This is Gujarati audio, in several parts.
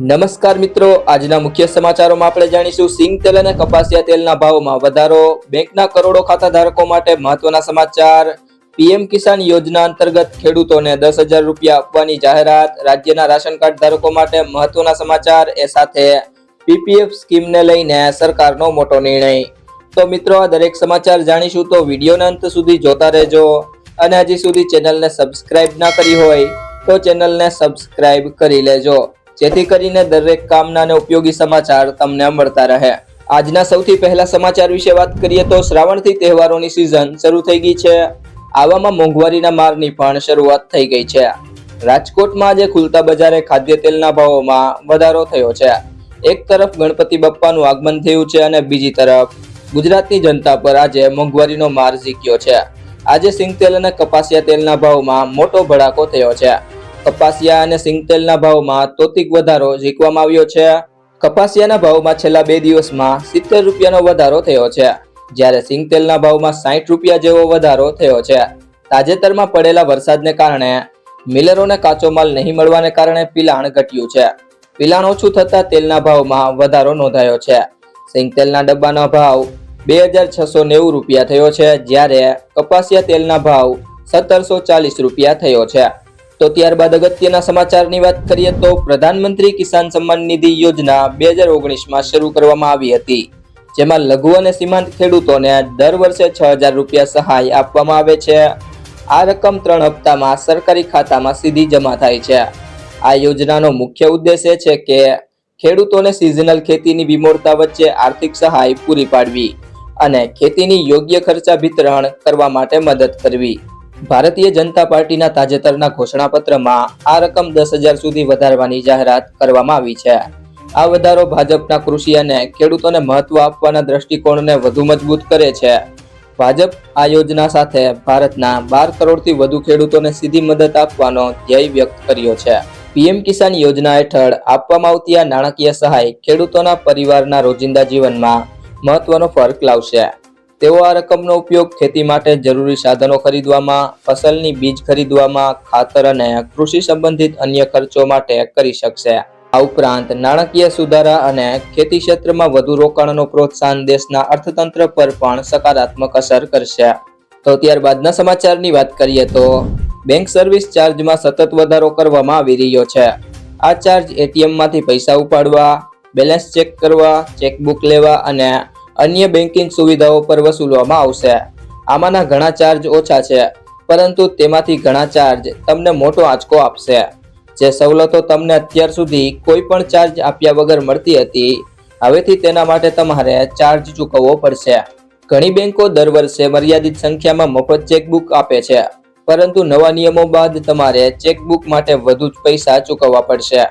નમસ્કાર મિત્રો, આજના મુખ્ય સમાચારોમાં આપણે જાણીશું સિંગ તેલ અને કપાસિયા તેલના ભાવમાં વધારો, બેંકના કરોડો ખાતા ધારકો માટે મહત્વના સમાચાર, પીએમ કિસાન યોજના અંતર્ગત ખેડૂતોને દસ હજાર રૂપિયા આપવાની જાહેરાત, રાજ્યના રાશન કાર્ડ ધારકો માટે મહત્વના સમાચાર, એ સાથે પીપીએફ સ્કીમને લઈને સરકારનો મોટો નિર્ણય. તો મિત્રો, આ દરેક સમાચાર જાણીશું તો વિડીયોના અંત સુધી જોતા રહેજો. અને હજી સુધી ચેનલને સબસ્ક્રાઇબ ના કરી હોય, તો ચેનલને સબસ્ક્રાઇબ કરી લેજો. જેથી કરીને દરેક કામના અને ઉપયોગી સમાચાર તમને મળતા રહે. આજના સૌથી પહેલા સમાચાર વિશે વાત કરીએ તો શ્રાવણથી તહેવારોની સિઝન શરૂ થઈ ગઈ છે. આવામાં મોંઘવારીના મારની પણ શરૂઆત થઈ ગઈ છે. રાજકોટમાં આજે ખુલતા બજારે ખાદ્ય તેલના ભાવોમાં વધારો થયો છે. એક તરફ ગણપતિ બપ્પાનું આગમન થયું છે અને બીજી તરફ ગુજરાતની જનતા પર આજે મોંઘવારીનો માર ઝીક્યો છે. આજે સિંગતેલ અને કપાસિયા તેલના ભાવમાં મોટો ભડાકો થયો છે. કપાસિયા અને સિંગતેલના ભાવમાં તોતિક વધારો ઝીકવામાં આવ્યો છે. કપાસિયાના ભાવમાં છેલ્લા બે દિવસમાં સિત્તેર રૂપિયાનો વધારો થયો છે. જ્યારે સિંગ તેલના ભાવમાં સાઠ રૂપિયા જેવો વધારો થયો છે. તાજેતરમાં પડેલા વરસાદને કારણે મિલરોને કાચો માલ નહીં મળવાને કારણે પિલાણ ઘટ્યું છે. પિલાણ ઓછું થતાં તેલના ભાવમાં વધારો નોંધાયો છે. સિંગ તેલના ડબ્બાનો ભાવ બે હજાર છસો નેવું રૂપિયા થયો છે, જ્યારે કપાસિયા તેલના ભાવ સત્તરસો ચાલીસ રૂપિયા થયો છે. તો ત્યારબાદ અગત્યના સમાચારની વાત કરીએ તો પ્રધાનમંત્રી કિસાન સન્માન નિધિ યોજના બે હજાર ઓગણીસમાં શરૂ કરવામાં આવી હતી, જેમાં લઘુ અને સીમાંત ખેડૂતોને દર વર્ષે છ હજાર રૂપિયા સહાય આપવામાં આવે છે. આ રકમ ત્રણ હપ્તામાં સરકારી ખાતામાં સીધી જમા થાય છે. આ યોજનાનો મુખ્ય ઉદ્દેશ એ છે કે ખેડૂતોને સિઝનલ ખેતીની વિમોરતા વચ્ચે આર્થિક સહાય પૂરી પાડવી અને ખેતીની યોગ્ય ખર્ચા વિતરણ કરવા માટે મદદ કરવી. ભારતીય જનતા પાર્ટીના તાજેતરના ઘોષણાપત્રમાં આ રકમ દસ હજાર સુધી વધારવાની જાહેરાત કરવામાં આવી છે. આ વધારો ભાજપના કૃષિ અને ખેડૂતોને મહત્વ આપવાના દ્રષ્ટિકોણને વધુ મજબૂત કરે છે. ભાજપ આ યોજના સાથે ભારતના બાર કરોડથી વધુ ખેડૂતોને સીધી મદદ આપવાનો ધ્યેય વ્યક્ત કર્યો છે. પીએમ કિસાન યોજના હેઠળ આપવામાં આવતી આ નાણાકીય સહાય ખેડૂતોના પરિવારના રોજિંદા જીવનમાં મહત્વનો ફરક લાવશે. તેઓ આ રકમનો ઉપયોગ ખેતી માટે જરૂરી સાધનો ખરીદવામાં, ફસલની બીજ ખરીદવામાં, ખાતર અને કૃષિ સંબંધિત અન્ય ખર્ચો માટે કરી શકશે. આ ઉપરાંત નાણાકીય સુધારા અને ખેતી ક્ષેત્રમાં વધુ રોકાણનો પ્રોત્સાહન દેશના અર્થતંત્ર પર પણ સકારાત્મક અસર કરશે. તો ત્યારબાદના સમાચારની વાત કરીએ તો, બેંક સર્વિસ ચાર્જમાં સતત વધારો કરવામાં આવી રહ્યો છે. આ ચાર્જ એટીએમમાંથી પૈસા ઉપાડવા, બેલેન્સ ચેક કરવા, ચેકબુક લેવા અને અન્ય બેન્કિંગ સુવિધાઓ પર વસૂલવામાં આવશે. આમાંના ઘણા ચાર્જ ઓછા છે, પરંતુ તેમાંથી ઘણા ચાર્જ તમને મોટો આંચકો આપશે. જે સવલતો તમને અત્યાર સુધી કોઈ પણ ચાર્જ આપ્યા વગર મળતી હતી, હવેથી તેના માટે તમારે ચાર્જ ચૂકવવો પડશે. ઘણી બેંકો દર વર્ષે મર્યાદિત સંખ્યામાં મફત ચેકબુક આપે છે, પરંતુ નવા નિયમો બાદ તમારે ચેકબુક માટે વધુ જ પૈસા ચૂકવવા પડશે.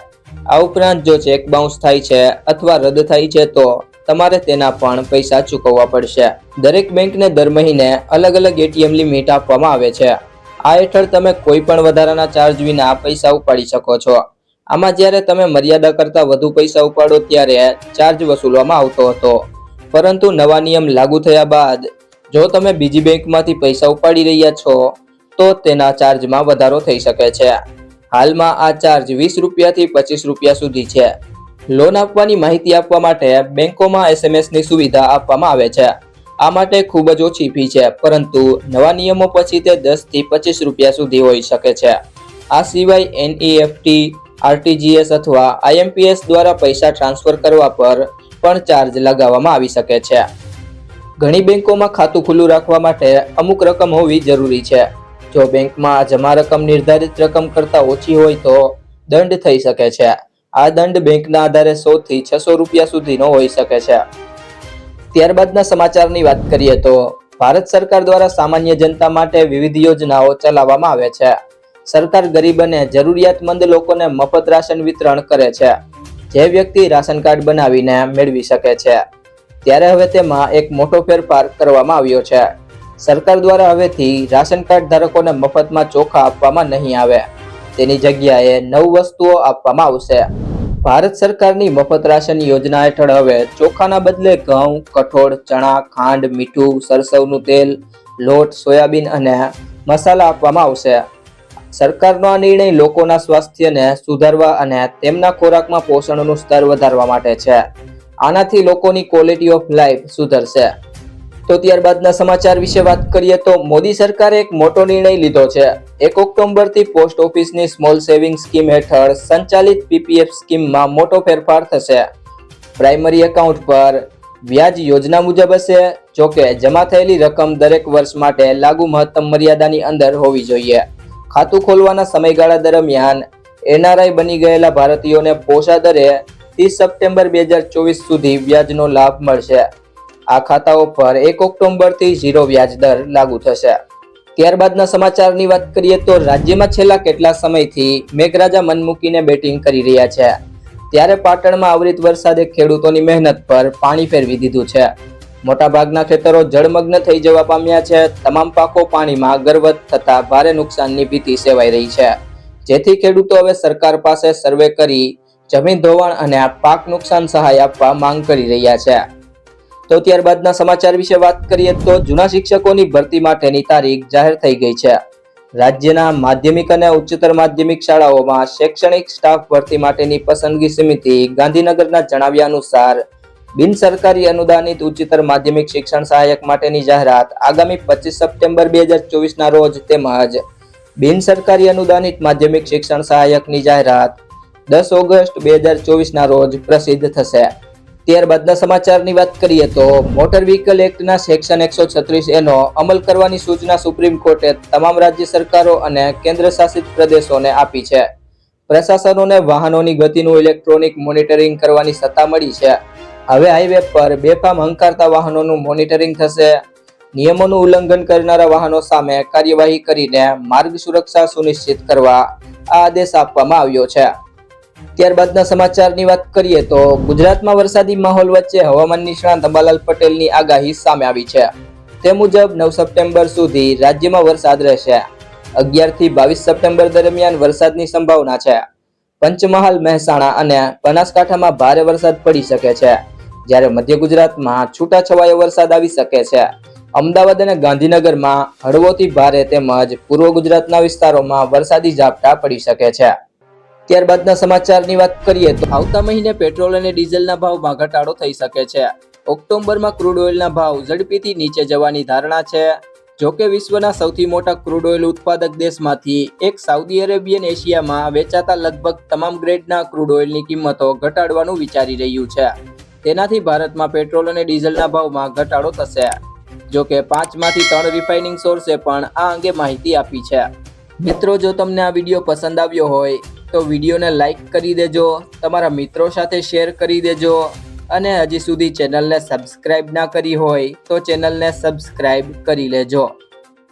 આ ઉપરાંત જો ચેક બાઉન્સ થાય છે અથવા રદ થાય છે તો તમારે તેના પણ પૈસા ચૂકવવા પડશે. દરેક બેંકને દર મહિને અલગ અલગ એટીએમ લિમિટ આપવામાં આવે છે. આ હેઠળ તમે કોઈ પણ વધારાના ચાર્જ વિના પૈસા ઉપાડી શકો છો. આમાં જ્યારે તમે મર્યાદા કરતાં વધુ પૈસા ઉપાડો ત્યારે ચાર્જ વસૂલવામાં આવતો હતો. પરંતુ નવા નિયમ લાગુ થયા બાદ, જો તમે બીજી બેંકમાંથી પૈસા ઉપાડી રહ્યા છો, તો તેના ચાર્જમાં વધારો થઈ શકે છે. હાલમાં આ ચાર્જ વીસ રૂપિયાથી પચીસ રૂપિયા સુધી છે. લોન આપવાની માહિતી આપવા માટે બેંકોમાં એસએમએસની સુવિધા આપવામાં આવે છે. આ માટે ખૂબ જ ઓછી ફી છે, પરંતુ નવા નિયમો પછી તે દસથી પચીસ રૂપિયા સુધી હોઈ શકે છે. આ સિવાય એનઈએફટી આરટીજીએસ અથવા આઈએમપીએસ દ્વારા પૈસા ટ્રાન્સફર કરવા પર પણ ચાર્જ લગાવવામાં આવી શકે છે. ઘણી બેંકોમાં ખાતું ખુલ્લું રાખવા માટે અમુક રકમ હોવી જરૂરી છે. જો બેંકમાં જમા રકમ નિર્ધારિત રકમ કરતાં ઓછી હોય તો દંડ થઈ શકે છે. આ દંડ બેંકના આધારે સો થી છસો રૂપિયા સુધીનો હોઈ શકે છે. ત્યારબાદના સમાચારની વાત કરીએ તો ભારત સરકાર દ્વારા સામાન્ય જનતા માટે વિવિધ યોજનાઓ ચલાવવામાં આવે છે. સરકાર ગરીબ અને જરૂરિયાતમંદ લોકોને મફત રાશન વિતરણ કરે છે. જે વ્યક્તિ રાશન કાર્ડ બનાવીને મેળવી શકે છે. ત્યારે હવે તેમાં એક મોટો ફેરફાર કરવામાં આવ્યો છે. સરકાર દ્વારા હવેથી રાશન કાર્ડ ધારકોને મફતમાં ચોખા આપવામાં નહીં આવે. તેની જગ્યાએ નવ વસ્તુઓ આપવામાં આવશે. ભારત સરકારની મફત રાશન યોજના હેઠળ હવે ચોખાના બદલે ઘઉં, કઠોળ, ચણા, ખાંડ, મીઠું, સરસવનું તેલ, લોટ, સોયાબીન અને મસાલા આપવામાં આવશે. સરકારનો આ નિર્ણય લોકોના સ્વાસ્થ્યને સુધારવા અને તેમના ખોરાકમાં પોષણનું સ્તર વધારવા માટે છે. આનાથી લોકોની ક્વોલિટી ઓફ લાઈફ સુધરશે. તો ત્યારબાદના સમાચાર વિશે વાત કરીએ તો મોદી સરકારે એક મોટો નિર્ણય લીધો છે. એક ઓક્ટોબરથી પોસ્ટ ઓફિસની સ્મોલ સેવિંગ સ્કીમ હેઠળ સંચાલિત પીપીએફ સ્કીમમાં મોટો ફેરફાર થશે. પ્રાઇમરી એકાઉન્ટ પર વ્યાજ યોજના મુજબ હશે, જોકે જમા થયેલી રકમ દરેક વર્ષ માટે લાગુ મહત્તમ મર્યાદાની અંદર હોવી જોઈએ. ખાતું ખોલવાના સમયગાળા દરમિયાન એનઆરઆઈ બની ગયેલા ભારતીયોને પોષા દરે ત્રીસ સપ્ટેમ્બર બે હજાર ચોવીસ સુધી વ્યાજનો લાભ મળશે. આ ખાતાઓ પર એક ઓક્ટોબરથી ઝીરો વ્યાજ દર લાગુ થશે. ત્યારબાદના સમાચારની વાત કરીએ તો રાજ્યમાં છેલ્લા કેટલા સમયથી મેઘરાજા મન મૂકીને બેટિંગ કરી રહ્યા છે. ત્યારે પાટણમાં આવરિત વરસાદે ખેડૂતોની મહેનત પર પાણી ફેરવી દીધું છે. મોટાભાગના ખેતરો જળમગ્ન થઈ જવા પામ્યા છે. તમામ પાકો પાણીમાં ગરવત થતા ભારે નુકસાનની ભીતિ સેવાઈ રહી છે. જેથી ખેડૂતો હવે સરકાર પાસે સર્વે કરી જમીન ધોવાણ અને પાક નુકસાન સહાય આપવા માંગ કરી રહ્યા છે. તો ત્યારબાદના સમાચાર વિશે વાત કરીએ તો જૂના શિક્ષકોની ભરતી માટેની તારીખ જાહેર થઈ ગઈ છે. રાજ્યના માધ્યમિક અને ઉચ્ચતર માધ્યમિક શાળાઓમાં શૈક્ષણિક સ્ટાફ ભરતી માટેની પસંદગી સમિતિ ગાંધીનગરના જણાવ્યા અનુસાર, બિન સરકારી અનુદાનિત ઉચ્ચતર માધ્યમિક શિક્ષણ સહાયક માટેની જાહેરાત આગામી પચીસ સપ્ટેમ્બર બે હજાર ચોવીસના રોજ તેમજ બિન સરકારી અનુદાનિત માધ્યમિક શિક્ષણ સહાયકની જાહેરાત દસ ઓગસ્ટ બે હજાર ચોવીસના રોજ પ્રસિદ્ધ થશે. ત્યારબાદના સમાચારની વાત કરીએ તો મોટર વ્હીકલ એક્ટના સેક્શન એકસો છત્રીસ એનો અમલ કરવાની સૂચના સુપ્રીમ કોર્ટે તમામ રાજ્ય સરકારો અને કેન્દ્ર શાસિત પ્રદેશોને આપી છે. પ્રશાસનોને વાહનોની ગતિનું ઇલેક્ટ્રોનિક મોનિટરિંગ કરવાની સત્તા મળી છે. હવે હાઈવે પર બેફામ હંકારતા વાહનોનું મોનિટરિંગ થશે. નિયમોનું ઉલ્લંઘન કરનારા વાહનો સામે કાર્યવાહી કરીને માર્ગ સુરક્ષા સુનિશ્ચિત કરવા આ આદેશ આપવામાં આવ્યો છે. ત્યારબાદના સમાચારની વાત કરીએ તો ગુજરાતમાં વરસાદી માહોલ વચ્ચે હવામાન નિષ્ણાંત અંબાલાલ પટેલની આગાહી સામે આવી છે. તે મુજબ નવ સપ્ટેમ્બર સુધી રાજ્યમાં વરસાદ રહેશે. અગિયારથી બાવીસ સપ્ટેમ્બર દરમિયાન વરસાદની સંભાવના છે. પંચમહાલ, મહેસાણા અને બનાસકાંઠામાં ભારે વરસાદ પડી શકે છે. જ્યારે મધ્ય ગુજરાતમાં છૂટાછવાયો વરસાદ આવી શકે છે. અમદાવાદ અને ગાંધીનગરમાં હળવોથી ભારે તેમજ પૂર્વ ગુજરાતના વિસ્તારોમાં વરસાદી ઝાપટા પડી શકે છે. ત્યારબાદના સમાચારની વાત કરીએ તો આવતા મહિને પેટ્રોલ અને ડીઝલના ભાવમાં ઘટાડો થઈ શકે છે. ઓક્ટોબરમાં ક્રૂડ ઓઇલના ભાવ ઝડપીથી નીચે જવાની ધારણા છે. જોકે વિશ્વના સૌથી મોટા ક્રૂડ ઓઇલ ઉત્પાદક દેશમાંથી એક સાઉદી અરેબિયન એશિયામાં વેચાતા લગભગ તમામ ગ્રેડના ક્રૂડ ઓઇલની કિંમતો ઘટાડવાનું વિચારી રહ્યું છે. તેનાથી ભારતમાં પેટ્રોલ અને ડીઝલના ભાવમાં ઘટાડો થશે. જોકે પાંચમાંથી ત્રણ રિફાઇનિંગ સોર્સે પણ આ અંગે માહિતી આપી છે. મિત્રો, જો તમને આ વીડિયો પસંદ આવ્યો હોય તો વિડીયોને લાઇક કરી દેજો, તમારા મિત્રો સાથે શેર કરી દેજો અને હજી સુધી ચેનલને સબસ્ક્રાઇબ ના કરી હોય તો ચેનલને સબસ્ક્રાઇબ કરી લેજો.